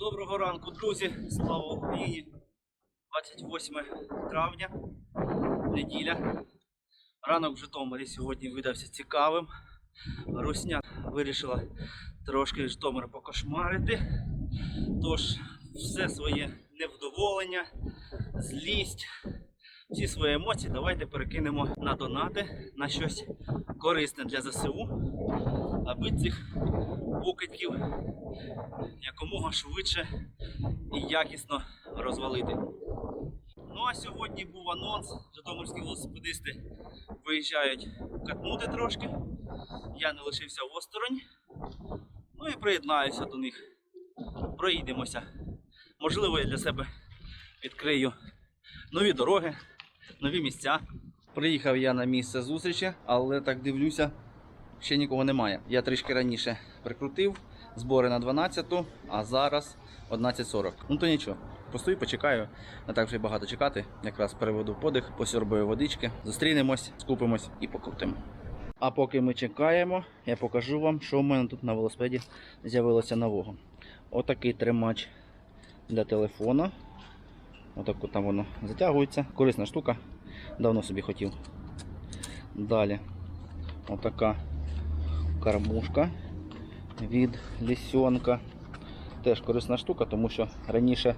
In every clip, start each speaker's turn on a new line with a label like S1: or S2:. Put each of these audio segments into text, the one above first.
S1: Доброго ранку, друзі! Слава Україні! 28 травня, неділя. Ранок в Житомирі сьогодні видався цікавим. Русня вирішила трошки Житомир покошмарити. Тож все своє невдоволення, злість, всі свої емоції давайте перекинемо на донати, на щось корисне для ЗСУ, аби цих покидьків якомога швидше і якісно розвалити. Ну а сьогодні був анонс. Житомирські велосипедисти виїжджають катнути трошки. Я не лишився осторонь. Ну і приєднаюся до них. Проїдемося. Можливо, я для себе відкрию нові дороги, нові місця. Приїхав я на місце зустрічі, але так дивлюся, ще нікого немає. Я трішки раніше прикрутив збори на 12, а зараз 11.40. Ну то нічого. Постою, почекаю. Не так вже багато чекати. Якраз переведу подих, посьорбаю водички, зустрінемось, скупимось і покрутимо. А поки ми чекаємо, я покажу вам, що в мене тут на велосипеді з'явилося нового. Отакий тримач для телефона. Отаку там воно затягується. Корисна штука. Давно собі хотів. Далі. Отака кормушка від лісьонка. Теж корисна штука, тому що раніше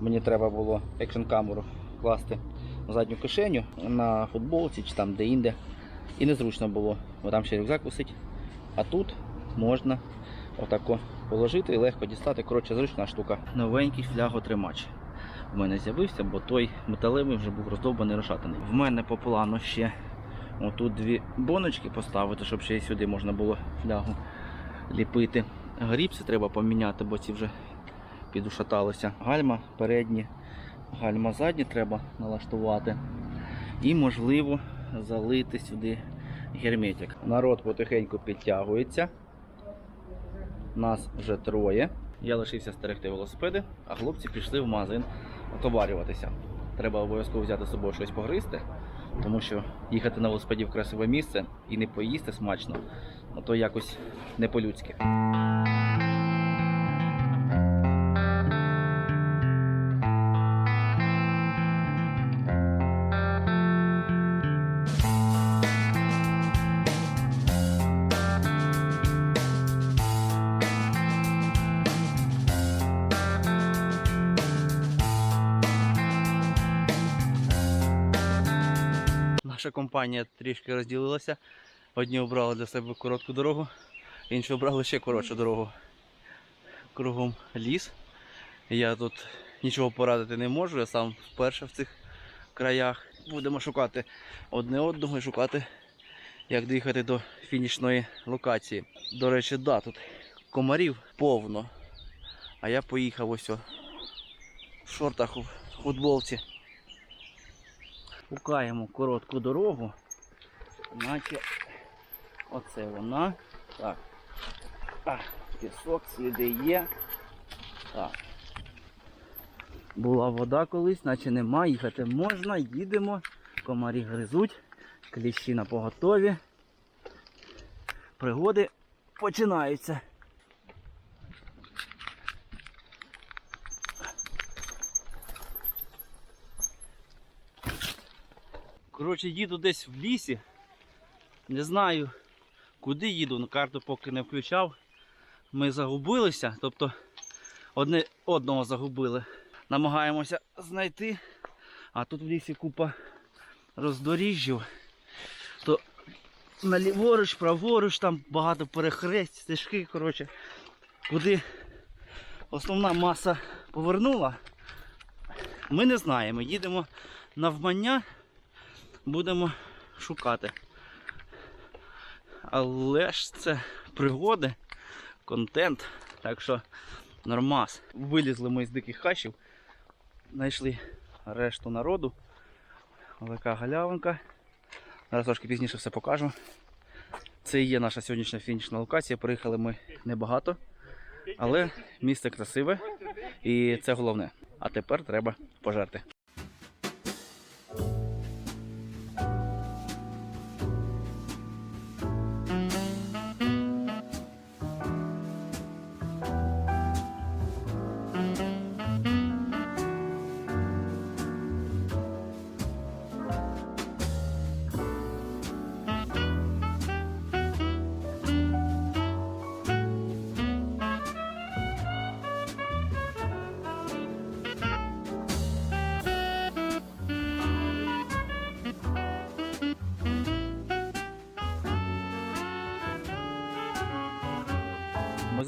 S1: мені треба було екшн камеру класти в задню кишеню на футболці чи там де-інде. І незручно було, бо там ще рюкзак висить. А тут можна отако положити і легко дістати. Коротше, зручна штука. Новенький фляготримач в мене з'явився, бо той металевий вже був роздовбаний розшатаний. В мене по плану ще отут дві боночки поставити, щоб ще й сюди можна було флягу ліпити. Гріпси треба поміняти, бо ці вже підушаталися. Гальма передні, гальма задні треба налаштувати. І, можливо, залити сюди герметик. Народ потихеньку підтягується. Нас вже троє. Я лишився стерегти велосипеди, а хлопці пішли в магазин отоварюватися. Треба обов'язково взяти з собою щось погризти, тому що їхати на велосипеді в красиве місце і не поїсти смачно, ну то якось не по-людськи. Наша компанія трішки розділилася. Одні обрали для себе коротку дорогу, інші обрали ще коротшу дорогу. Кругом ліс. Я тут нічого порадити не можу, я сам вперше в цих краях. Будемо шукати одне одного і шукати, як доїхати до фінішної локації. До речі, да, тут комарів повно. А я поїхав ось о, в шортах у футболці. Шукаємо коротку дорогу. Наче оце вона. Так. А, пісок, сліди є. Так. Була вода колись, наче нема, їхати можна, їдемо. Комарі гризуть, кліщі на поготові. Пригоди починаються. Коротше, їду десь в лісі. Не знаю, куди їду, на карту поки не включав. Ми загубилися, тобто одне одного загубили. Намагаємося знайти. А тут в лісі купа роздоріжжів. То наліворуч, праворуч, там багато перехресть, стежки, коротше, куди основна маса повернула, ми не знаємо. Їдемо навмання будемо шукати. Але ж це пригоди, контент. Так що нормас. Вилізли ми з диких хащів, знайшли решту народу. Велика галявинка. Зараз трошки пізніше все покажу. Це і є наша сьогоднішня фінішна локація. Приїхали ми небагато, але місце красиве і це головне. А тепер треба пожерти.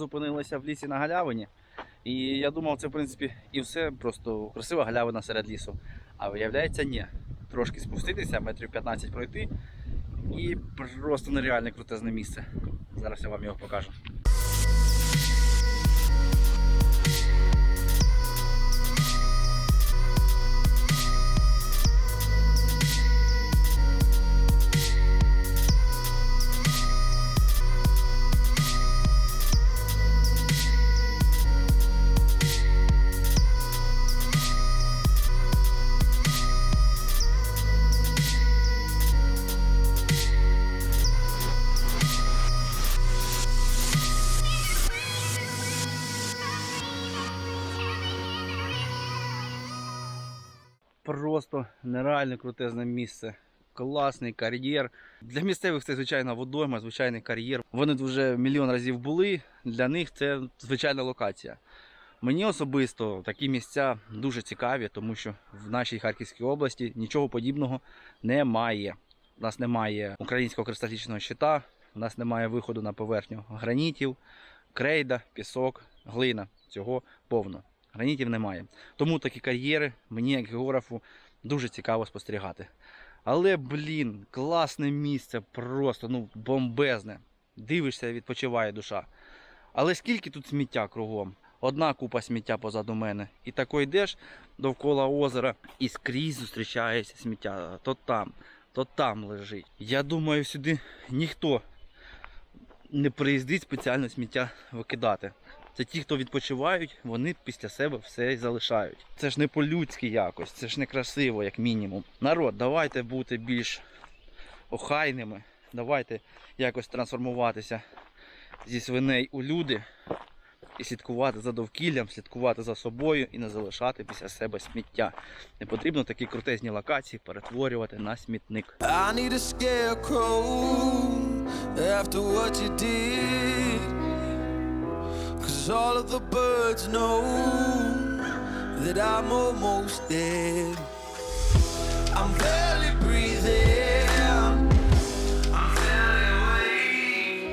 S1: Зупинилися в лісі на галявині. І я думав, це в принципі і все, просто красива галявина серед лісу. А виявляється, ні. Трошки спуститися, метрів 15 пройти. І просто нереальне крутезне місце. Зараз я вам його покажу. Просто нереально крутезне місце. Класний кар'єр. Для місцевих це звичайна водойма, звичайний кар'єр. Вони вже мільйон разів були. Для них це звичайна локація. Мені особисто такі місця дуже цікаві, тому що в нашій Харківській області нічого подібного немає. У нас немає українського кристалічного щита, у нас немає виходу на поверхню гранітів, крейда, пісок, глина. Цього повно. Гранітів немає. Тому такі кар'єри мені, як географу, дуже цікаво спостерігати. Але, блін, класне місце, просто ну, бомбезне. Дивишся, відпочиває душа. Але скільки тут сміття кругом? Одна купа сміття позаду мене. І тако йдеш довкола озера і скрізь зустрічається сміття. То там, то там лежить. Я думаю, сюди ніхто не приїздить спеціально сміття викидати. Це ті, хто відпочивають, вони після себе все і залишають. Це ж не по-людськи якось, це ж не красиво, як мінімум. Народ, давайте бути більш охайними, давайте якось трансформуватися зі свиней у люди і слідкувати за довкіллям, слідкувати за собою і не залишати після себе сміття. Не потрібно такі крутезні локації перетворювати на смітник.
S2: I need a after what you did. Cause all of the birds know that I'm almost dead. I'm barely breathing. I'm barely awake.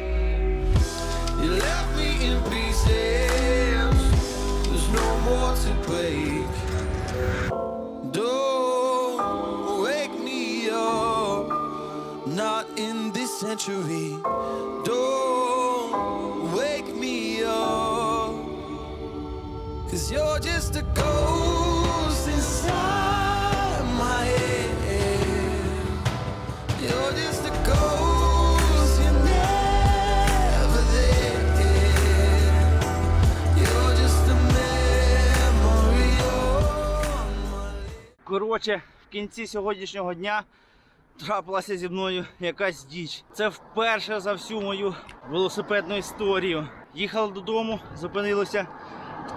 S2: You left me in pieces. There's no more to break. Don't wake me up, not in this century.
S1: Коротше, в кінці сьогоднішнього дня трапилася зі мною якась діч. Це вперше за всю мою велосипедну історію. Їхали додому, зупинилися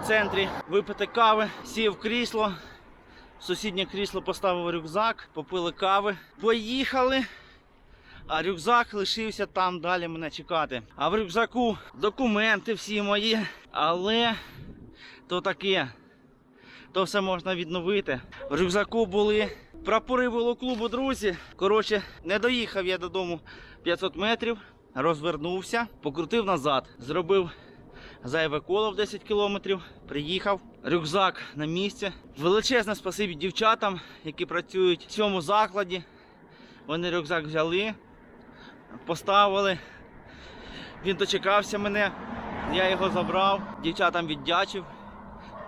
S1: в центрі випити кави, сів крісло. Сусіднє крісло поставив рюкзак, попили кави, поїхали. А рюкзак лишився там далі мене чекати. А в рюкзаку документи всі мої. Але то таке то все можна відновити. В рюкзаку були прапори велоклубу, друзі. Коротше, не доїхав я додому 500 метрів, розвернувся, покрутив назад, зробив зайве коло в 10 кілометрів, приїхав. Рюкзак на місці. Величезне спасибі дівчатам, які працюють в цьому закладі. Вони рюкзак взяли, поставили. Він дочекався мене, я його забрав, дівчатам віддячив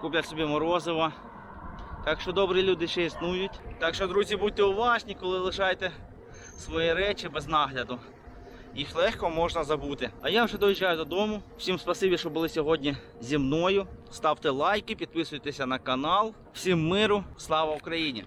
S1: куплять собі морозиво. Так що добрі люди ще існують. Так що, друзі, будьте уважні, коли лишаєте свої речі без нагляду. Їх легко можна забути. А я вже доїжджаю додому. Всім спасибі, що були сьогодні зі мною. Ставте лайки, підписуйтеся на канал. Всім миру, слава Україні!